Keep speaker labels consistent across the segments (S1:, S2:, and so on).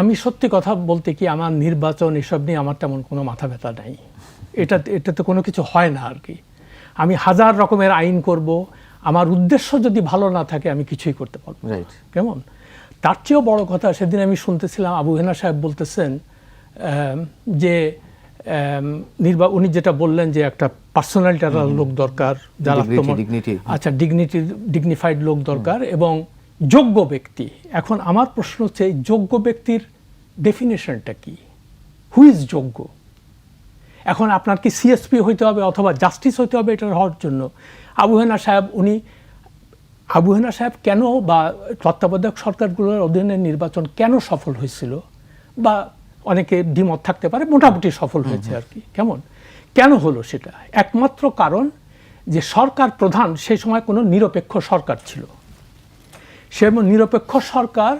S1: আমি সত্যি কথা বলতে কি আমার নির্বাচন এসব নিয়ে আমার তেমন কোনো মাথা ব্যথা নাই। এটা এটাতে কোনো কিছু হয় না আর কি। আমি হাজার রকমের আইন করব আমার উদ্দেশ্য যদি ভালো না থাকে আমি কিছুই করতে পারব কেমন? তার চেয়েও বড় কথা সেদিন আমি শুনতেছিলাম আবু হেনা সাহেব বলতেছেন যে নির্বা উনি যেটা বললেন যে একটা পার্সোনালিটি লোক দরকার যারা। আচ্ছা ডিগনিটি ডিগনিফাইড লোক দরকার এবং যোগ্য ব্যক্তি। এখন আমার প্রশ্ন হচ্ছে এই যোগ্য ব্যক্তির ডেফিনেশনটা কি? হু ইজ যোগ্য? এখন আপনার কি সিএসপি হইতে হবে অথবা জাস্টিস হইতে হবে এটা হওয়ার জন্য? আবু হেনা সাহেব উনি আবু হেনা সাহেব কেন বা তত্ত্বাবধায়ক সরকারগুলোর অধীনে নির্বাচন কেন সফল হয়েছিল? বা অনেকে দ্বিমত থাকতে পারে মোটামুটি সফল হয়েছে আর কি। কেমন? কেন হলো সেটা? একমাত্র কারণ যে সরকার প্রধান সেই সময় কোনো নিরপেক্ষ সরকার ছিল। সে নিরপেক্ষ সরকার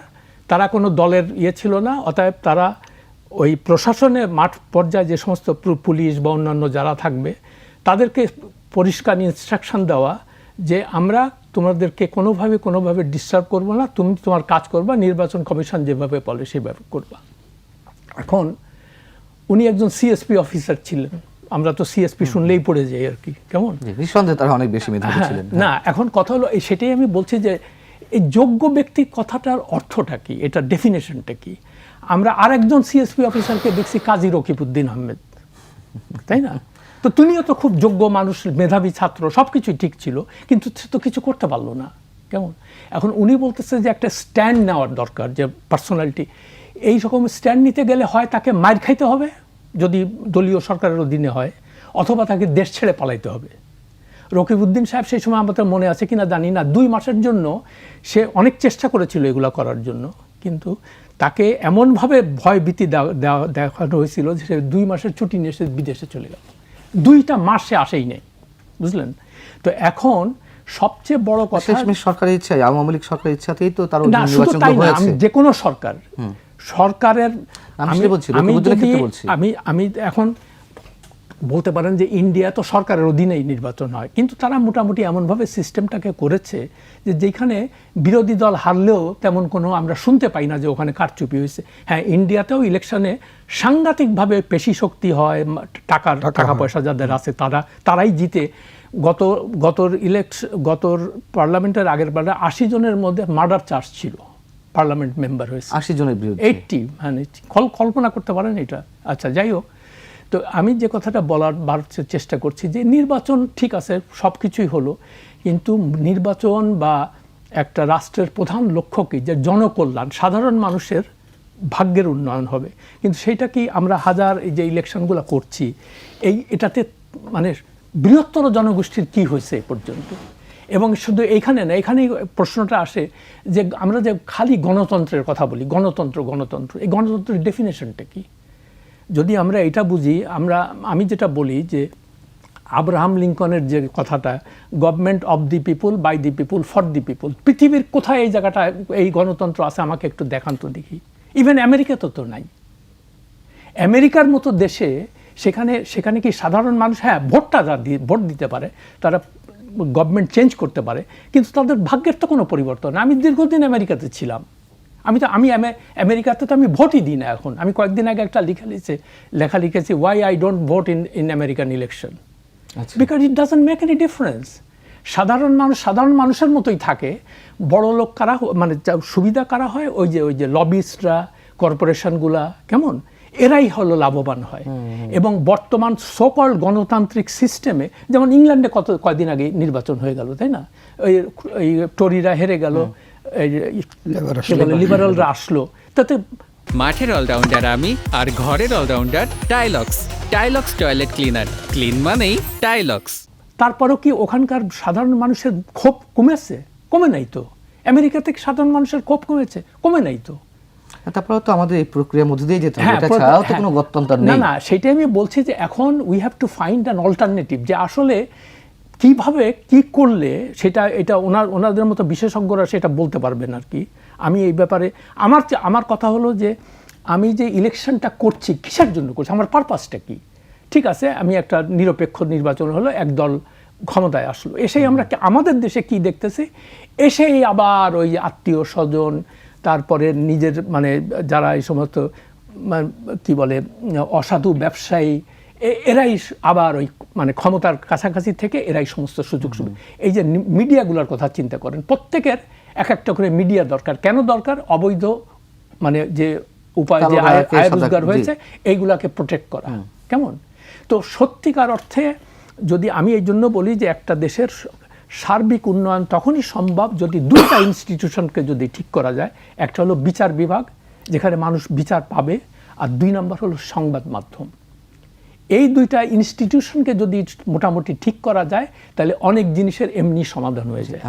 S1: তারা কোনো দলের ইয়ে ছিল না অতএব তারা ওই প্রশাসনে মাঠ পর্যায়ে যে সমস্ত পুলিশ বা অন্যান্য যারা থাকবে তাদেরকে পরিষ্কার ইনস্ট্রাকশন দেওয়া যে আমরা তোমাদেরকে কোনোভাবে কোনোভাবে ডিস্টার্ব করব না তুমি তোমার কাজ করবা নির্বাচন কমিশন যেভাবে বলে সেভাবে করবা। এখন উনি একজন সিএসপি অফিসার ছিলেন আমরা তো সিএসপি শুনলেই পড়ে যাই আর কি কেমন?
S2: নিঃসন্দেহে তারা অনেক বেশি মেধাবী
S1: হ্যাঁ,
S2: ছিলেন।
S1: না এখন কথা হলো এই সেটাই আমি বলছি যে এই যোগ্য ব্যক্তি কথাটার অর্থটা কি? এটা ডেফিনেশনটা কি? আমরা আরেকজন সিএসপি অফিসারকে দেখছি কাজী রকিবউদ্দিন আহমেদ। তাই না? তো তুমিও তো খুব যোগ্য মানুষ, মেধাবী ছাত্র সব কিছুই ঠিক ছিল, কিন্তু সে তো কিছু করতে পারল না। কেমন? এখন উনি বলতেছে যে একটা স্ট্যান্ড নেওয়ার দরকার, যে পার্সোনালিটি এই রকম স্ট্যান্ড নিতে গেলে হয় তাকে মার খাইতে হবে, যদি দলীয় সরকারের অধীনে হয়, অথবা তাকে দেশ ছেড়ে পালাইতে হবে। রকিবউদ্দিন সাহেব সেই সময় আমাদের মনে আছে কিনা জানি না। দুই মাসের জন্য সে অনেক চেষ্টা করেছিল এগুলো করার জন্য। কিন্তু তাকে এমনভাবে ভয় ভীতি দেখানো হয়েছিল যে সে দুই মাসের ছুটি নিয়ে সে বিদেশে চলে গেল। দুইটা মাস সে আসেই নেই। বুঝলেন? তো এখন সবচেয়ে বড় কথা
S2: শেষমেশ সরকারের ইচ্ছা আওয়ামী লীগ সরকারের ইচ্ছাতেই তো তার
S1: না শুধু তাই না যে কোনো সরকার সরকারের।
S2: আমি
S1: আমি এখন বলতে পারেন যে ইন্ডিয়া তো সরকারের অধীনেই নির্বাচন হয় কিন্তু তারা মোটামুটি এমনভাবে সিস্টেমটাকে করেছে যে যেখানে বিরোধী দল হারলেও তেমন কোনো আমরা শুনতে পাই না যে ওখানে কারচুপি হয়েছে। হ্যাঁ ইন্ডিয়াতেও ইলেকশনে সাংঘাতিকভাবে পেশি শক্তি হয় টাকার টাকা পয়সা যাদের আছে তারা তারাই জিতে। গত গতর ইলেকশ গতর পার্লামেন্টের আগের বারে আশি জনের মধ্যে মার্ডার চার্জ ছিল পার্লামেন্ট মেম্বার হয়েছে।
S2: আশি জনের বিরুদ্ধে।
S1: এইটটি মানে কল্পনা করতে পারেন এটা। আচ্ছা যাই হোক তো আমি যে কথাটা বলার বার চেষ্টা করছি যে নির্বাচন ঠিক আছে সব কিছুই হলো, কিন্তু নির্বাচন বা একটা রাষ্ট্রের প্রধান লক্ষ্য কি? যে জনকল্যাণ, সাধারণ মানুষের ভাগ্যের উন্নয়ন হবে। কিন্তু সেটা কি আমরা হাজার এই যে ইলেকশনগুলো করছি, এই এটাতে মানে বৃহত্তর জনগোষ্ঠীর কি হয়েছে এ পর্যন্ত? এবং শুধু এইখানে না, এখানেই প্রশ্নটা আসে যে আমরা যে খালি গণতন্ত্রের কথা বলি, গণতন্ত্র গণতন্ত্র, এই গণতন্ত্রের ডেফিনেশনটা কি? যদি আমরা এটা বুঝি, আমরা, আমি যেটা বলি যে আব্রাহাম লিঙ্কনের যে কথাটা government of the people by the people for the people পৃথিবীর কোথায় এই জায়গাটা, এই গণতন্ত্র আছে, আমাকে একটু দেখান তো দেখি। ইভেন আমেরিকাতে তো নাই। আমেরিকার মতো দেশে সেখানে সেখানে কি সাধারণ মানুষ হ্যাঁ ভোটটা দি- ভোট দিতে পারে, তারা গভর্নমেন্ট চেঞ্জ করতে পারে, কিন্তু তাদের ভাগ্যের তো কোনো পরিবর্তন। আমি দীর্ঘদিন আমেরিকাতে ছিলাম। আমি তো আমি আমে- আমেরিকাতে তো আমি ভোটই দিই না এখন। আমি কয়েকদিন আগে একটা লেখা লিখেছি লেখা লিখেছি why I don't vote in in American election. Because it doesn't make any difference সাধারণ মানুষ সাধারণ মানুষের মতোই থাকে। বড় লোক কারা মানে সুবিধা কারা হয় ওই যে ওই যে লবিস্টরা কর্পোরেশনগুলা কেমন? এরাই হলো লাভবান হয়। এবং বর্তমান সকল গণতান্ত্রিক সিস্টেমে যেমন ইংল্যান্ডে কত কয়দিন আগে নির্বাচন হয়ে গেল তাই না? ওই টরিরা হেরে গেল লিবারালরা আসলো তাতে
S3: মাঠের অলরাউন্ডার আমি আর ঘরের allrounder Tylox Tylox toilet cleaner clean মানেই টাইলক্স
S1: তারপরেও কি ওখানকার সাধারণ মানুষের ক্ষোভ কমেছে? কমে নাই তো। আমেরিকা থেকে সাধারণ মানুষের ক্ষোভ কমেছে কমে নাই তো।
S2: তারপরে তো আমাদের এই প্রক্রিয়ার মধ্যে দিয়ে যেতে হবে।
S1: হ্যাঁ,
S2: এটা ছাড়াও তো
S1: হ্যাঁ।
S2: কোনো গত্যন্তর
S1: না
S2: নেই।
S1: না সেটাই আমি বলছি যে এখন we have to find an alternative যে আসলে কীভাবে কি করলে সেটা, এটা ওনার, ওনাদের মতো বিশেষজ্ঞরা সেটা বলতে পারবেন আর কি? আমি এই ব্যাপারে, আমার আমার কথা হলো যে, আমি যে ইলেকশনটা করছি, কিসের জন্য করছি, আমার পারপাসটা কি? ঠিক আছে, আমি একটা নিরপেক্ষ নির্বাচন হলো একদল ক্ষমতায় আসলো, এসেই আমরা আমাদের দেশে কি দেখতেছি? এসেই আবার ওই আত্মীয় স্বজন, তারপরে নিজের মানে যারা এই সমস্ত মানে কি বলে, অসাধু ব্যবসায়ী এরাই আবার ওই মানে ক্ষমতার কাছাকাছি থেকে এরাই সমস্ত সুযোগ সুবিধা। এই যে মিডিয়াগুলোর কথা চিন্তা করেন প্রত্যেকের এক একটা করে মিডিয়া দরকার। কেন দরকার? অবৈধ মানে যে উপায় যে আয় রোজগার হয়েছে এইগুলাকে প্রোটেক্ট করা। কেমন? তো সত্যিকার অর্থে যদি আমি এই জন্য বলি যে একটা দেশের সার্বিক উন্নয়ন তখনই সম্ভব যদি দুইটা ইনস্টিটিউশনকে যদি ঠিক করা যায়। একটা হলো বিচার বিভাগ যেখানে মানুষ বিচার পাবে আর দুই নম্বর হলো সংবাদ মাধ্যম। এই দুইটা ইনস্টিটিউশনকে যদি মোটামুটি ঠিক করা যায়, তাহলে অনেক জিনিসের এমনি সমাধান হয়ে যায়।